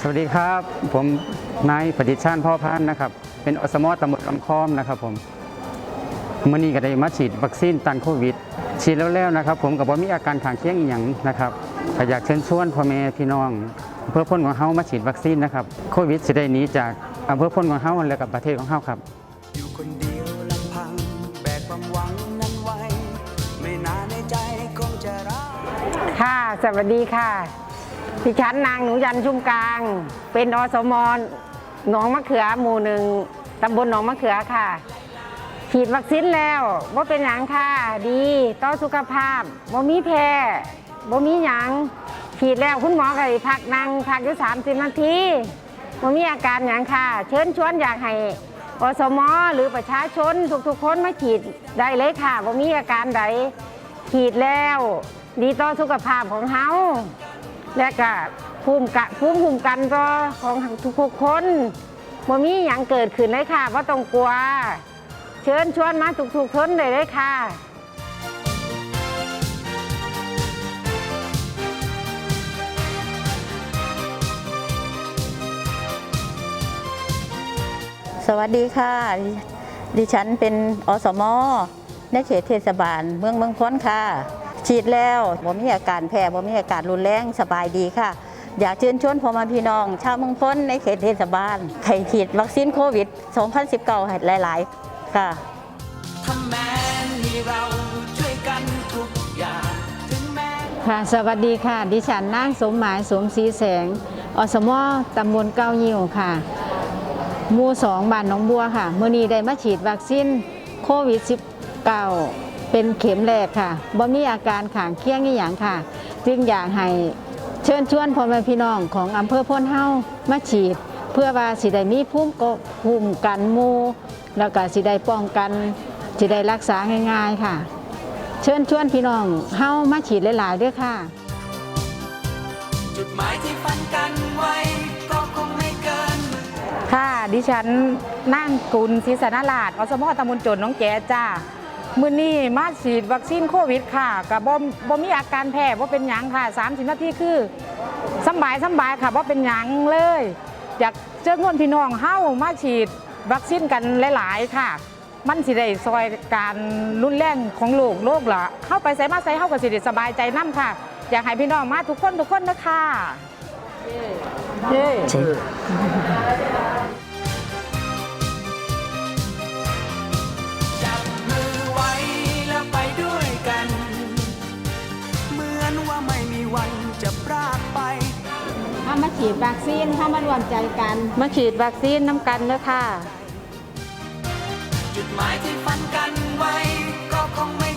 สวัสดีครับ ผมนายปฏิชาญพ่อพันธ์นะครับ เป็นอสมอตำบลลำคอมนะครับผมมื่อนี้ก็ได้มาฉีดวัคซีนต้านโควิด ฉีดแล้วแล้วนะครับ ผมกับว่ามีอาการข้างเคียงอีหยังนะครับก็อยากเชิญชวนพ่อแม่พี่น้องอำเพื่อพ้นของเฮามาฉีดวัคซีนนะครับโควิดสิได้หนีจากอำเภอพ้นของเฮาและกับประเทศของเฮาครับอยู่คนเดียวลำพังแบกความหวังนั้นไว้ไม่นานในใจคงจะรักค่ะ สวัสดีค่ะ ดิฉันนางหนูยันชุ่มกลาง เป็นอสมนหนองมะเขือหมู่หนึ่งตำบลหนองมะเขือค่ะ ฉีดวัคซีนแล้วว่าเป็นหยังค่ะ ดีต่อสุขภาพบ่มีแพ้บ่มีหยังฉีดแล้วคุณหมอก็ให้พักนั่งพักอยู่30 นาทีบ่มีอาการหยังค่ะ เชิญชวนอยากให้อสมหรือประชาชนทุกๆคนมาฉีดได้เลยค่ะบ่มีอาการใดฉีดแล้ว ดีต่อสุขภาพของเฮา และก็ภูมิกันภูมิคุ้มกันต่อของทุกๆคนบ่มีหยังเกิดขึ้นเลยค่ะว่าต้องกลัว เชิญชวนมาทุกๆคนเลยเลยค่ะ สวัสดีค่ะ ดิฉันเป็นอสม ในเขตเทศบาลเมืองเมืองพ้นค่ะ ฉีดแล้วบ่มีอาการแพ้บ่มีอาการรุนแรงสบายดีค่ะ อยากเชิญชวนพ่อแมาพี่น้อง ชาวเมืองพ้นในเขตเทศบาลให้ฉีดวัคซีนโควิด 2019ให้หลาย ๆ ค่ะถ้าแม้มีเราช่วยกันทุกอย่างถึงแม้ค่ะสวัสดีค่ะ ดิฉันนางสมหมายสวมศรีแสง อสมตำบลเก้ายิวค่ะหมู่สองบ้านหนองบัวค่ะเมื่อนี้ได้มาฉีดวัคซีนโควิด -19 เป็นเข็มแรกค่ะบ่มีอาการขางเคียงอหย่างค่ะ จึงอยากให้เชิญชวนพ่อแม่พี่น้องของอำเภอพ้นเฮามาฉีด เพื่อว่าสิได้มีภูมิก็ภูมิกันหมู่แล้วก็สิได้ป้องกันสิได้รักษาง่ายๆค่ะ เชิญชวนพี่น้องเฮามาฉีดหลายๆด้วยค่ะ จุดหมายที่ฝันกันไว้ก็คงไม่เกินมือค่ะ ดิฉันนั่งกุลศรีสนาลาดอสมตำบลโจนน้องแกจ้า มื้อนี้มาฉีดวัคซีนโควิดค่ะกับบ่บ่มีอาการแพ้บ่เป็นหยังค่ะ30นาทีคือสำบายสำบายค่ะบ่เป็นหยังเลย อยากเชิญชวนพี่น้องเฮามาฉีดวัคซีนกันหลาย ๆ ค่ะ มันสิได้ซอยการรุนแรงของโลกโลกละเข้าไปใส่มาใส่เฮาก็สิได้สบายใจนํค่ะ อยากให้พี่น้องมาทุกคนทุกคนนะคะเย้จั ถ้ามาฉีดวัคซีนถ้ามารวมใจกัน มาฉีดวัคซีนน้ำกันเด้อค่ะ จุดหมายที่ฝันกันไว้ก็คงไม่